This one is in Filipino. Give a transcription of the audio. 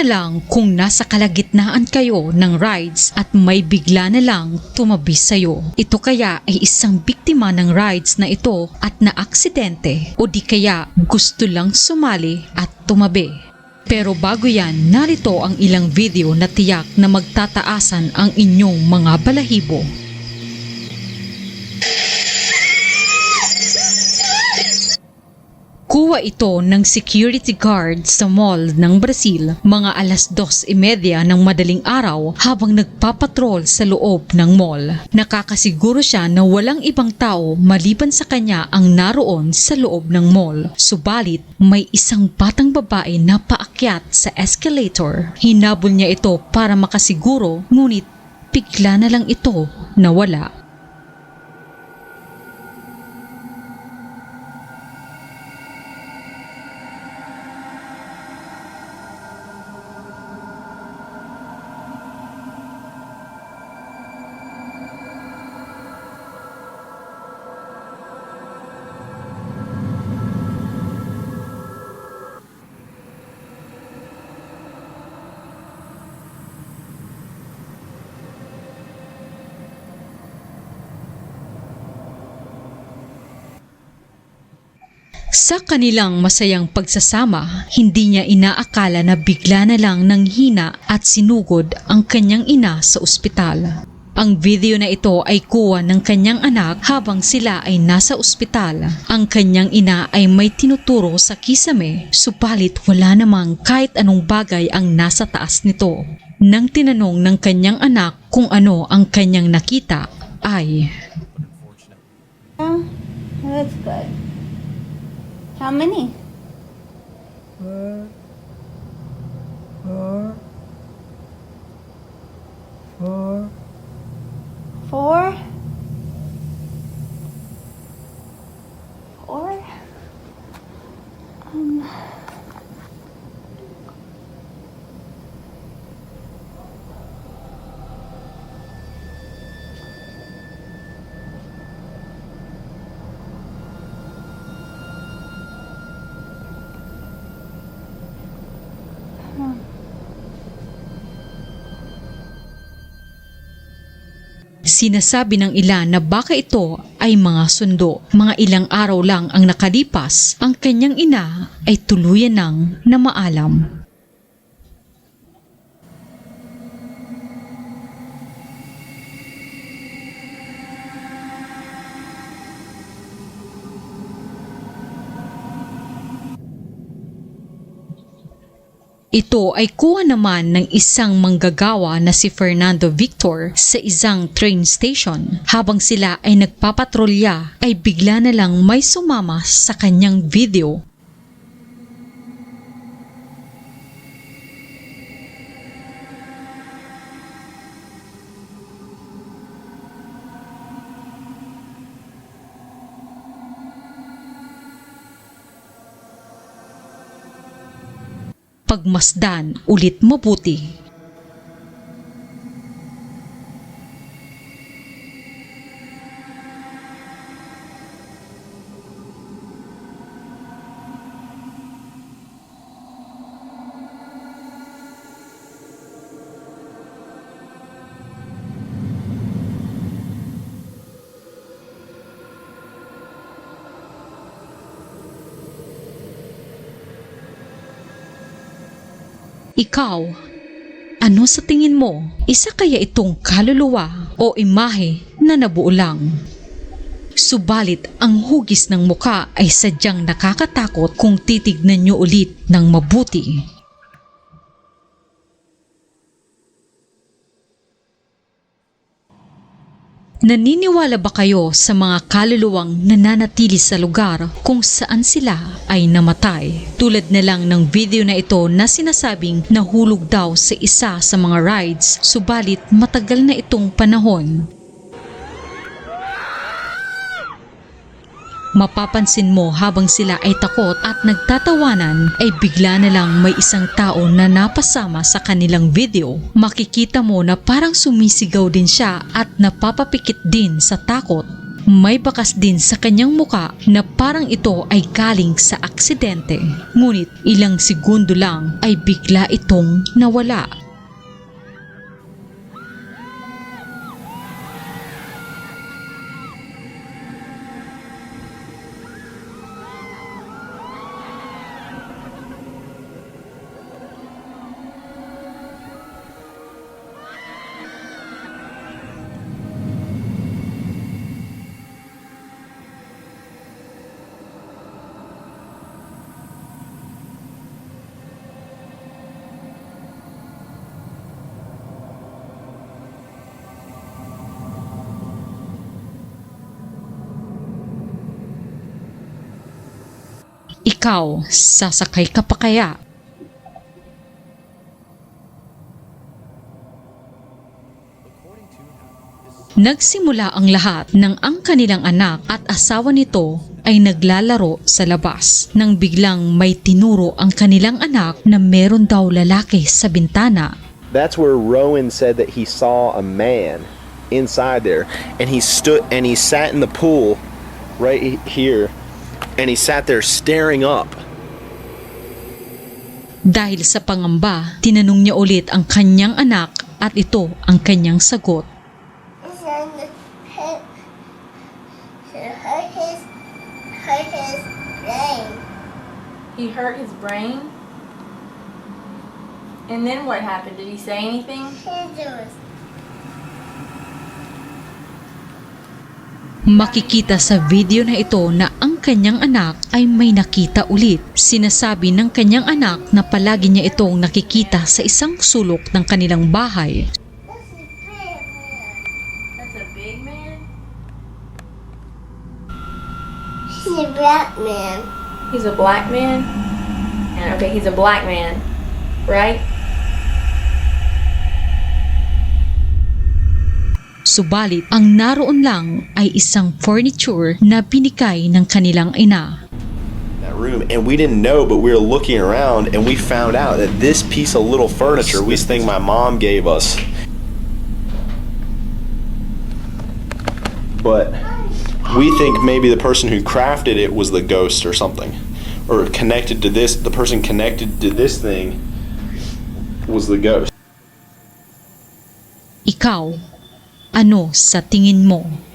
na lang kung nasa kalagitnaan kayo ng rides at may bigla na lang tumabi sa'yo. Ito kaya ay isang biktima ng rides na ito at naaksidente o di kaya gusto lang sumali at tumabi. Pero bago yan, narito ang ilang video na tiyak na magtataasan ang inyong mga balahibo. Kuha ito ng security guard sa mall ng Brazil mga alas 2.30 ng madaling araw habang nagpapatrol sa loob ng mall. Nakakasiguro siya na walang ibang tao maliban sa kanya ang naroon sa loob ng mall. Subalit, may isang batang babae na paakyat sa escalator. Hinabol niya ito para makasiguro ngunit bigla na lang ito nawala. Sa kanilang masayang pagsasama, hindi niya inaakala na bigla na lang nang hina at sinugod ang kanyang ina sa ospital. Ang video na ito ay kuha ng kanyang anak habang sila ay nasa ospital. Ang kanyang ina ay may tinuturo sa kisame, subalit wala namang kahit anong bagay ang nasa taas nito. Nang tinanong ng kanyang anak kung ano ang kanyang nakita, ay... Oh, that's good. How many? Four? Four? Four. Four. Um. Sinasabi ng ilan na baka ito ay mga sundo. Mga ilang araw lang ang nakalipas, ang kanyang ina ay tuluyan ng namaalam. Ito ay kuha naman ng isang manggagawa na si Fernando Victor sa isang train station. Habang sila ay nagpapatrolya ay bigla na lang may sumama sa kanyang video. Pagmasdan ulit mabuti. Ikaw, ano sa tingin mo? Isa kaya itong kaluluwa o imahe na nabuo lang? Subalit ang hugis ng muka ay sadyang nakakatakot kung titignan nyo ulit ng mabuti. Naniniwala ba kayo sa mga kaluluwang nananatili sa lugar kung saan sila ay namatay? Tulad na lang ng video na ito na sinasabing nahulog daw sa isa sa mga rides, subalit matagal na itong panahon. Mapapansin mo habang sila ay takot at nagtatawanan ay bigla na lang may isang tao na napasama sa kanilang video. Makikita mo na parang sumisigaw din siya at napapapikit din sa takot. May bakas din sa kanyang muka na parang ito ay galing sa aksidente. Ngunit ilang segundo lang ay bigla itong nawala. Ikaw, sasakay ka pa kaya? Nagsimula ang lahat ng ang kanilang anak at asawa nito ay naglalaro sa labas nang biglang may tinuro ang kanilang anak na meron daw lalaki sa bintana. That's where Rowan said that he saw a man inside there, and he stood and he sat in the pool right he- here, and he sat there staring up. Dahil sa pangamba, tinanong niya ulit ang kanyang anak at ito ang kanyang sagot. He hurt his brain? And then what happened? Did he say anything? Makikita sa video na ito na ang kanyang anak ay may nakita ulit. Sinasabi ng kanyang anak na palagi niya itong nakikita sa isang sulok ng kanilang bahay. That's a big man? He's a black man. He's a black man? And okay, he's a black man, right? Subalit ang naroon lang ay isang furniture na binikay ng kanilang ina. That room, and we didn't know, but we were looking around, and we found out that this piece of little furniture, this thing my mom gave us, but we think maybe the person who crafted it was the ghost or something, or connected to this. The person connected to this thing was the ghost. Ikaw, ano sa tingin mo?